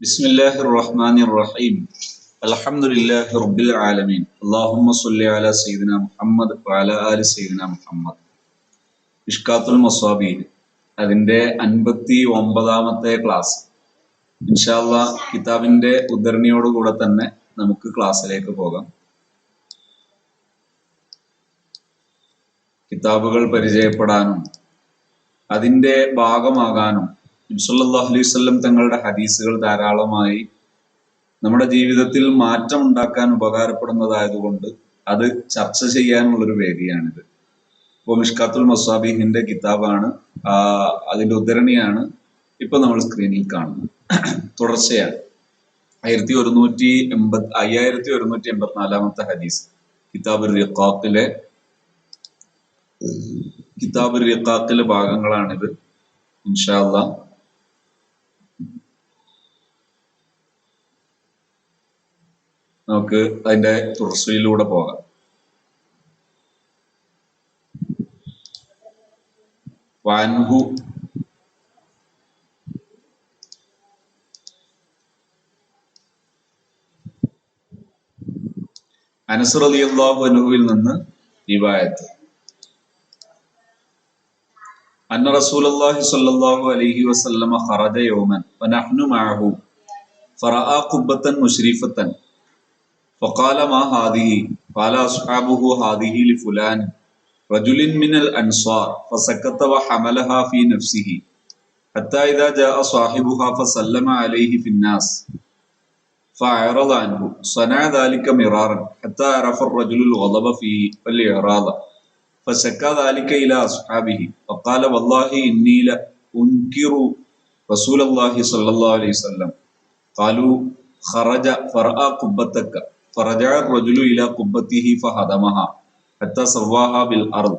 بسم الله الرحمن الرحيم الحمد لله رب العالمين اللهم صل على سيدنا محمد وعلى آل سيدنا محمد ഇഷ്കാത്തുൽ മസ്വാബീൻ അതിന്റെ അൻപത്തി ഒമ്പതാമത്തെ ക്ലാസ് ഇൻഷാല്ല കിതാബിന്റെ ഉദ്ധരണിയോടുകൂടെ തന്നെ നമുക്ക് ക്ലാസ്സിലേക്ക് പോകാം കിതാബുകൾ പരിചയപ്പെടാനും അതിന്റെ ഭാഗമാകാനും നബ്സല്ലാഹു അലൈഹി വസല്ലം തങ്ങളുടെ ഹദീസുകൾ ധാരാളമായി നമ്മുടെ ജീവിതത്തിൽ മാറ്റം ഉണ്ടാക്കാൻ ഉപകാരപ്പെടുന്നതായതുകൊണ്ട് അത് ചർച്ച ചെയ്യാനുള്ളൊരു വേദിയാണിത്. ഇപ്പോൾ മിഷ്കാത്തുൽ മസാബിഹിന്റെ കിതാബാണ് അതിന്റെ ഉദ്ധരണിയാണ് ഇപ്പൊ നമ്മൾ സ്ക്രീനിൽ കാണുന്നത്. തുടർച്ചയാണ് ആയിരത്തി ഒരുന്നൂറ്റി എൺപത് അയ്യായിരത്തി ഒരുന്നൂറ്റി എൺപത്തിനാലാമത്തെ ഹദീസ് കിതാബ് റിഖാഖിലെ കിതാബ് റിഖാഖിലെ ഭാഗങ്ങളാണിത് ഇൻഷാല്ല നമുക്ക് അതിന്റെ തുടർച്ചയിലൂടെ പോകാം വാൻഹു അനസ് റളിയല്ലാഹു അൻഹുവിൽ നിന്ന് റിവായത്ത് أن رسول الله صلى الله عليه وسلم خرج يوما ونحن معه فرأى قبة مشرفة فقال ما هذه؟ قال أصحابه هذه لفلان رجل من الأنصار. فسكت وحملها في نفسه. حتى إذا جاء صاحبها فسلم عليه في الناس. فأعرض عنه. صنع ذلك مرارا. حتى عرف الرجل الغضب فيه والإعراض فشكى ذلك إلى أصحابه. فقال والله إني لأنكر رسول الله صلى الله عليه وسلم. قالوا خرج فرأى قبتك. فرجع الرجل إلى قبته فهدمها حتى سواها بالأرض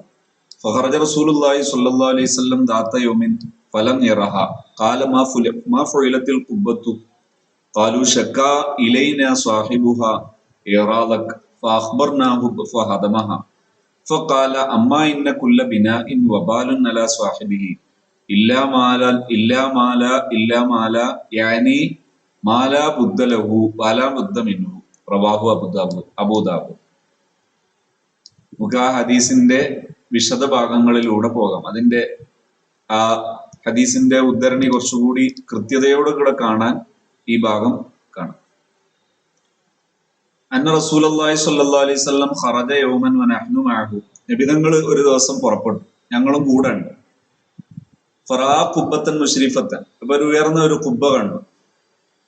فخرج رسول الله صلى الله عليه وسلم ذات يوم فلم يرها قال ما فل... ما فعلت القبة قالوا شكا إلينا صاحبها إرادك فأخبرناه فهدمها فقال أما إن كل بناء وبال على صاحبه إلا ما لا إلا ما لا إلا ما لا يعني ما لا بد له ولا بد منه റവാഹു അബുദാബു അബുദാബു. നമുക്ക് ആ ഹദീസിന്റെ വിശദ ഭാഗങ്ങളിലൂടെ പോകാം. അതിന്റെ ആ ഹദീസിന്റെ ഉദ്ധരണി കുറച്ചുകൂടി കൃത്യതയോടെ കൂടെ കാണാൻ ഈ ഭാഗം കാണാം. അന്ന റസൂലി സല്ലാ അലൈഹി സ്വല്ലം ഖറജ യൗമൻ വനഹ്നു നബിതങ്ങൾ ഒരു ദിവസം പുറപ്പെട്ടു. ഞങ്ങളും കൂടെ ഉണ്ട്. ഫറാ കുബത്തൻ മുഷരീഫത്തൻ. അപ്പൊ ഒരു ഉയർന്ന ഒരു കുബ്ബ കണ്ടു.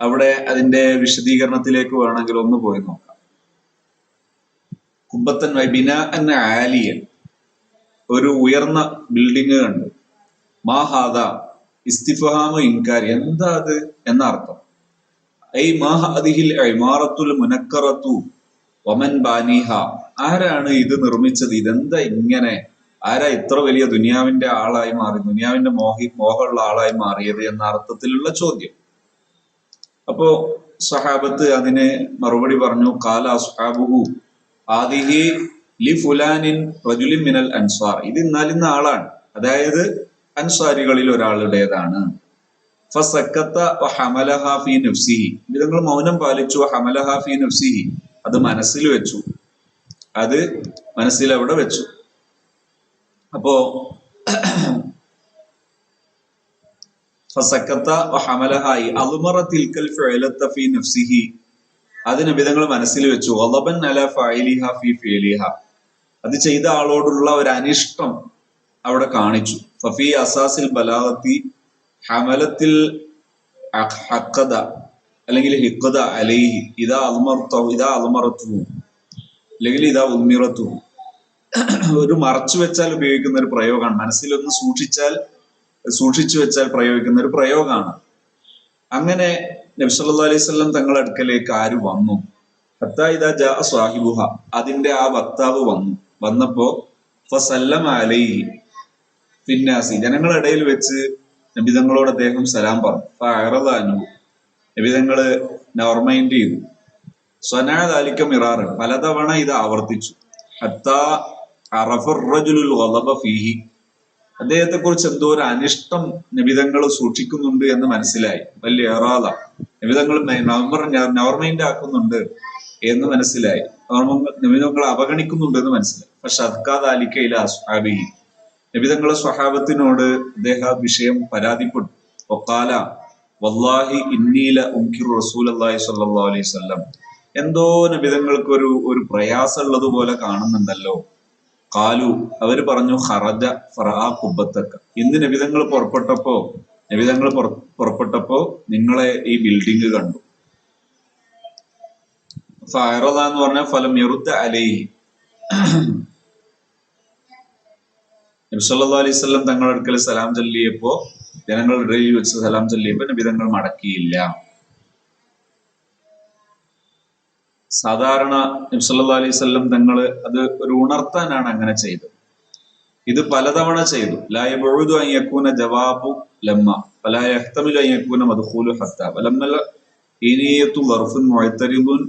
അവിടെ അതിന്റെ വിശദീകരണത്തിലേക്ക് വേണമെങ്കിൽ ഒന്ന് പോയി നോക്കാം. കുബ്ബത്തൻ ബിന എന്ന ആലിയൻ. ഒരു ഉയർന്ന ബിൽഡിംഗ് കണ്ടു. മാഹാദ ഇസ്തിഫഹാമു ഇൻകാർ എന്താ അത് എന്ന അർത്ഥം ഐ മാഹാദിഹിൽ ഇമാറത്തുൽ മുനക്കറത്തു ഒമൻ ബാനിഹ. ആരാണ് ഇത് നിർമ്മിച്ചത്? ഇതെന്താ ഇങ്ങനെ? ആരാ ഇത്ര വലിയ ദുനിയാവിന്റെ ആളായി മാറി ദുനിയാവിന്റെ മോഹി മോഹമുള്ള ആളായി മാറിയത് എന്ന അർത്ഥത്തിലുള്ള ചോദ്യം. അപ്പോ സഹാബത്ത് അതിന് മറുപടി പറഞ്ഞു കാല അസ്ഹാബുഹു ആദിഹി ലി ഫുലാനിൻ റജുലിൻ മിനൽ അൻസാർ ഇത് ഇന്നാലിന്ന ആളാണ്. അതായത് അൻസാരികളിൽ ഒരാളുടേതാണ്. വിധങ്ങൾ മൗനം പാലിച്ചു ഹമലഹ ഫീ നഫ്സിഹി. അത് മനസ്സിൽ വെച്ചു. അത് മനസ്സിൽ അവിടെ വെച്ചു. അപ്പോ ഫസക്കത്ത വഹമലഹായി അലുമറ തിൽക്കൽ ഫിഅലത്ത ഫീ നഫ്സിഹി. അത് നബിതങ്ങൾ മനസ്സിൽ വെച്ചു. ഒലബൻ അല ഫൈലിഹ ഫി ഫിയലിഹ അത് ചെയ്ത ആളോടുള്ള ഒരു അനിഷ്ടം അവിടെ കാണിച്ചു. ഫഫി അസാസിൽ ബലാഗത്തി ഹമലത്തിൽ ഹക്കത അല്ലെങ്കിൽ ഹിക്കത അലൈഹി. ഇതാ അൽമർത്തു ഇതാ അൽമറത്തു അല്ലെങ്കിൽ ഇതാ ഉമ്മിറത്തു ഒരു മറച്ചു വെച്ചാൽ ഉപയോഗിക്കുന്ന ഒരു പ്രയോഗമാണ്. മനസ്സിലൊന്ന് സൂക്ഷിച്ചാൽ സൂക്ഷിച്ചു വെച്ചാൽ പ്രയോഗിക്കുന്ന ഒരു പ്രയോഗമാണ്. അങ്ങനെ നബ്സല്ലാ അലൈഹി സ്വല്ലം തങ്ങളുടെ അടുക്കലേക്ക് ആര് വന്നു? ജാ സ്വാഹിബുഹ അതിന്റെ ആ വക്താവ് വന്നു. വന്നപ്പോ ഫിന്നാസി ജനങ്ങളുടെ ഇടയിൽ വെച്ച് നബിതങ്ങളോട് അദ്ദേഹം സലാം പറഞ്ഞു. നബിതങ്ങൾ നോർമൈൻഡ് ചെയ്തു. സ്വനാദാലിക്ക മിറാറ് പലതവണ ഇത് ആവർത്തിച്ചു. ഹത്താ അറഫുൽ ഫീഹി. അദ്ദേഹത്തെ കുറിച്ച് എന്തോ ഒരു അനിഷ്ടം നിബിതങ്ങൾ സൂക്ഷിക്കുന്നുണ്ട് എന്ന് മനസ്സിലായി. വലിയ ഏറാത നിബിധങ്ങൾ നവംബർ നവർ മൈൻഡ് ആക്കുന്നുണ്ട് എന്ന് മനസ്സിലായി. നിബിധങ്ങൾ അവഗണിക്കുന്നുണ്ട് എന്ന് മനസ്സിലായി. പക്ഷെ അദ്കാദാലിക്കയിലെ അസ്ഹാബി നിബിധങ്ങളെ സ്വഹാബത്തിനോട് അദ്ദേഹം വിഷയം പരാതിപ്പെട്ടു. ഒക്കാല വല്ലാഹി ഇന്നീല ഉംകിർ റസൂൽ അള്ളാഹി സല്ലാ അലൈഹി സ്വല്ലം എന്തോ നബിതങ്ങൾക്ക് ഒരു ഒരു പ്രയാസമുള്ളത് പോലെ കാണുന്നുണ്ടല്ലോ. കാലു അവർ പറഞ്ഞു ഹറജ ഫറാ കുബത്തക്ക ഇന്ന് നബിതങ്ങൾ പുറപ്പെട്ടപ്പോ? നബിതങ്ങൾ പുറപ്പെട്ടപ്പോ നിങ്ങളെ ഈ ബിൽഡിംഗ് കണ്ടു. ഫയറത എന്ന് പറഞ്ഞ ഫലം യറുദ്ദ അലൈഹി. നബ്സല്ലാ അലൈഹി സ്വലം തങ്ങളുടെ അടുക്കൽ സലാം ചൊല്ലിയപ്പോ ജനങ്ങളുടെ ഇടയിൽ വെച്ച് സലാം ചൊല്ലിയപ്പോ നബിതങ്ങൾ മടക്കിയില്ല. സാധാരണ നബ്സല്ലാ അലൈഹി സ്വല്ലം അത് ഒരു ഉണർത്താനാണ് അങ്ങനെ ചെയ്തത്. ഇത് പലതവണ ചെയ്തു. ലായബുഴുതു ജവാബു ലമ്മ പല മധുഹൂലു മദ്ഖൂലു ഹത്ത. മുഴത്തരിബുൻ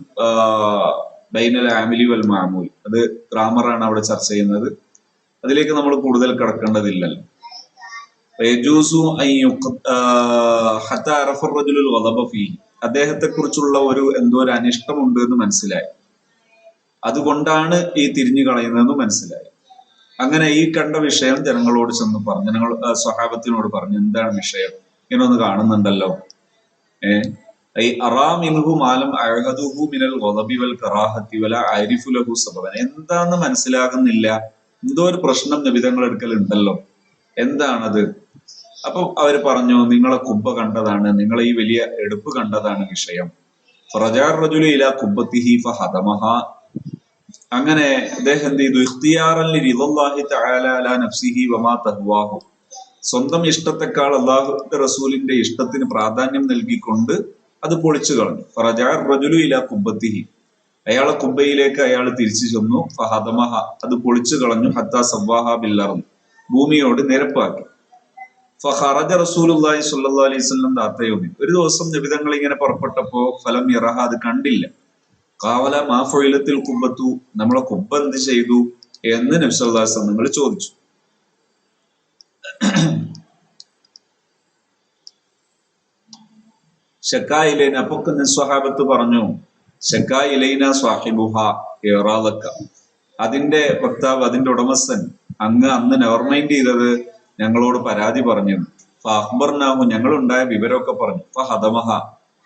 ബൈനൽ ആമിലി വൽ മാമൂൽ. അത് ഗ്രാമറാണ് അവിടെ ചർച്ച ചെയ്യുന്നത്. അതിലേക്ക് നമ്മൾ കൂടുതൽ കിടക്കേണ്ടതില്ലല്ലോ. വദബ ഫീഹി. അദ്ദേഹത്തെ കുറിച്ചുള്ള ഒരു എന്തോ ഒരു അനിഷ്ടമുണ്ട് എന്ന് മനസ്സിലായി. അതുകൊണ്ടാണ് ഈ തിരിഞ്ഞു കളയുന്നതെന്ന് മനസ്സിലായി. അങ്ങനെ ഈ കണ്ട വിഷയം ജനങ്ങളോട് ചെന്ന് പറഞ്ഞു. ജനങ്ങൾ സ്വഹാബത്തിനോട് പറഞ്ഞു എന്താണ് വിഷയം? ഇങ്ങനെ ഒന്ന് കാണുന്നുണ്ടല്ലോ ഈ അറാമിൻഹു മാലം അഴഹദുഹു മിനൽ ഗദബി വൽ കറാഹത്തി വല അരിഫു ലഹു സബബൻ. എന്താന്ന് മനസ്സിലാകുന്നില്ല. എന്തോ ഒരു പ്രശ്നം നിബിതങ്ങൾ എടുക്കൽ ഉണ്ടല്ലോ എന്താണത്? അപ്പൊ അവർ പറഞ്ഞു നിങ്ങളെ കുബ്ബ കണ്ടതാണ് നിങ്ങളെ ഈ വലിയ എടുപ്പ് കണ്ടതാണ് വിഷയം. ഫറജാർ റജുലു ഇല കുബ്ബത്തിഹി ഫഹദമഹ. അങ്ങനെ അദ്ദേഹം ചെയ്തു? തആല അലാ നഫ്സിഹി വമാ സ്വന്തം ഇഷ്ടത്തെക്കാൾ അള്ളാഹു റസൂലിന്റെ ഇഷ്ടത്തിന് പ്രാധാന്യം നൽകിക്കൊണ്ട് അത് പൊളിച്ചു കളഞ്ഞു. ഫറജാർ റജുലു ഇല കുബ്ബത്തിഹി. അയാളെ കുബ്ബയിലേക്ക് അയാൾ തിരിച്ചു ചെന്നു. ഫഹദമഹ. അത് പൊളിച്ചു കളഞ്ഞു. ഹത്താ സവ്വാഹ ബില്ലറും ഭൂമിയോട് നിരപ്പാക്കി. ഫഹറജ റസൂലുള്ളാഹി സ്വല്ലല്ലാഹു അലൈഹി വസല്ലം ദാത്തയോമി ഒരു ദിവസം നബിതങ്ങൾ ഇങ്ങനെ പുറപ്പെട്ടപ്പോ ഫലം ഇറഹ അത് കണ്ടില്ല. കാവല മാഫൊയിലത്തിൽ കുമ്പത്തു നമ്മളെ കുബ്ബ എന്ത് ചെയ്തു എന്ന് നബ്സല്ലാസ് നിങ്ങൾ ചോദിച്ചു. ഷക്കായിലേന അപ്പൊക്കെ നിസ്വഹാബത്ത് പറഞ്ഞു ഷക്കായിലൈന സ്വാഹിബുഹ ഏറാലക്ക അതിന്റെ വക്താവ് അതിന്റെ ഉടമസ്ഥൻ അങ്ങ് അന്ന് നെവർ മൈൻഡ് ചെയ്തത് ഞങ്ങളോട് പരാതി പറഞ്ഞു. അഹ്ബർനാഹു ഞങ്ങളുണ്ടായ വിവരമൊക്കെ പറഞ്ഞു. ഫഹദമഹ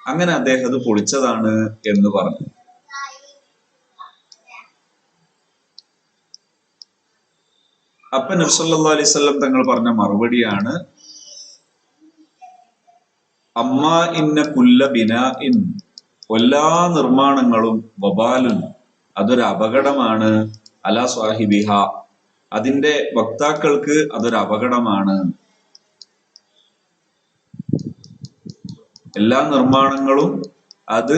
അങ്ങനെ അദ്ദേഹം അത് പൊളിച്ചതാണ് എന്ന് പറഞ്ഞു. അപ്പൊ നബ്സല്ലാ അലൈവല്ലം തങ്ങൾ പറഞ്ഞ മറുപടിയാണ് അമ്മ ഇന്ന കുല്ല ബിന ഇൻ എല്ലാ നിർമ്മാണങ്ങളും വബാലുൻ. അതൊരു അപകടമാണ്. അല സ്വാഹിബിഹ. അതിന്റെ വക്താക്കൾക്ക് അതൊരു അപകടമാണ്. എല്ലാ നിർമ്മാണങ്ങളും അത്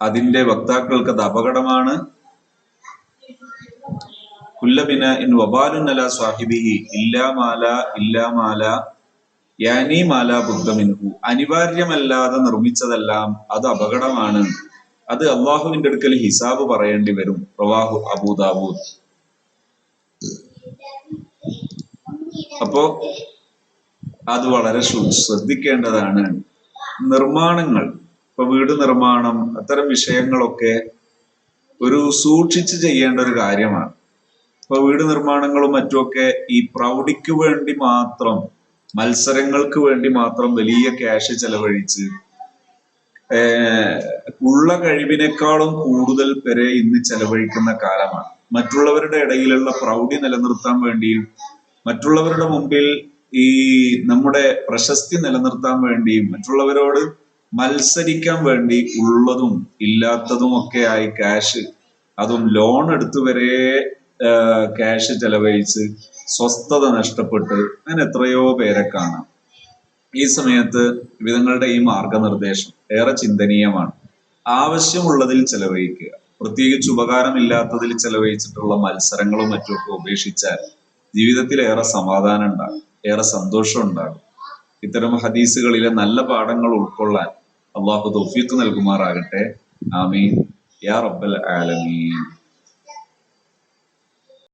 അതിന്റെ വക്താക്കൾക്ക് അത് അപകടമാണ്. കുല്ലബിന ഇൻ വബാലുന്നല സ്വാഹിബിഹി ഇല്ലാമാല ഇല്ലാമാല യാനി മാല ബുദ്ധമിൻഹു അനിവാര്യമല്ലാതെ നിർമ്മിച്ചതെല്ലാം അത് അപകടമാണ്. അത് അള്ളാഹുവിന്റെ അടുക്കൽ ഹിസാബ് പറയേണ്ടി വരും. പ്രവാഹു അബൂദാബൂദ് അപ്പോ അത് വളരെ ശ്രദ്ധിക്കേണ്ടതാണ്. നിർമ്മാണങ്ങൾ ഇപ്പൊ വീട് നിർമ്മാണം അത്തരം വിഷയങ്ങളൊക്കെ ഒരു സൂക്ഷിച്ച് ചെയ്യേണ്ട ഒരു കാര്യമാണ്. ഇപ്പൊ വീട് നിർമ്മാണങ്ങളും മറ്റുമൊക്കെ ഈ പ്രൗഢിക്ക് വേണ്ടി മാത്രം മത്സരങ്ങൾക്ക് വേണ്ടി മാത്രം വലിയ ക്യാഷ് ചെലവഴിച്ച് ഉള്ള കഴിവിനേക്കാളും കൂടുതൽ പേരെ ഇന്ന് ചെലവഴിക്കുന്ന കാലമാണ്. മറ്റുള്ളവരുടെ ഇടയിലുള്ള പ്രൗഢി നിലനിർത്താൻ വേണ്ടിയും മറ്റുള്ളവരുടെ മുമ്പിൽ ഈ നമ്മുടെ പ്രശസ്തി നിലനിർത്താൻ വേണ്ടിയും മറ്റുള്ളവരോട് മത്സരിക്കാൻ വേണ്ടി ഉള്ളതും ഇല്ലാത്തതും ഒക്കെ ആയി ക്യാഷ് അതും ലോൺ എടുത്തു വരെ ക്യാഷ് ചെലവഴിച്ച് സ്വസ്ഥത നഷ്ടപ്പെട്ട് അങ്ങനെ എത്രയോ പേരെ കാണാം. ഈ സമയത്ത് വിധങ്ങളുടെ ഈ മാർഗനിർദ്ദേശം ഏറെ ചിന്തനീയമാണ്. ആവശ്യമുള്ളതിൽ ചെലവഴിക്കുക. പ്രത്യേകിച്ച് ഉപകാരമില്ലാത്തതിൽ ചെലവഴിച്ചിട്ടുള്ള മത്സരങ്ങളും മറ്റുമൊക്കെ ഉപേക്ഷിച്ചാൽ ജീവിതത്തിൽ ഏറെ സമാധാനം ഉണ്ടാകും ഏറെ സന്തോഷം ഉണ്ടാകും. ഇത്തരം ഹദീസുകളിലെ നല്ല പാഠങ്ങൾ ഉൾക്കൊള്ളാൻ അള്ളാഹു തൗഫീഖ് നൽകുമാറാകട്ടെ. ആമീൻ. യാ റബ്ബൽ ആലമീൻ.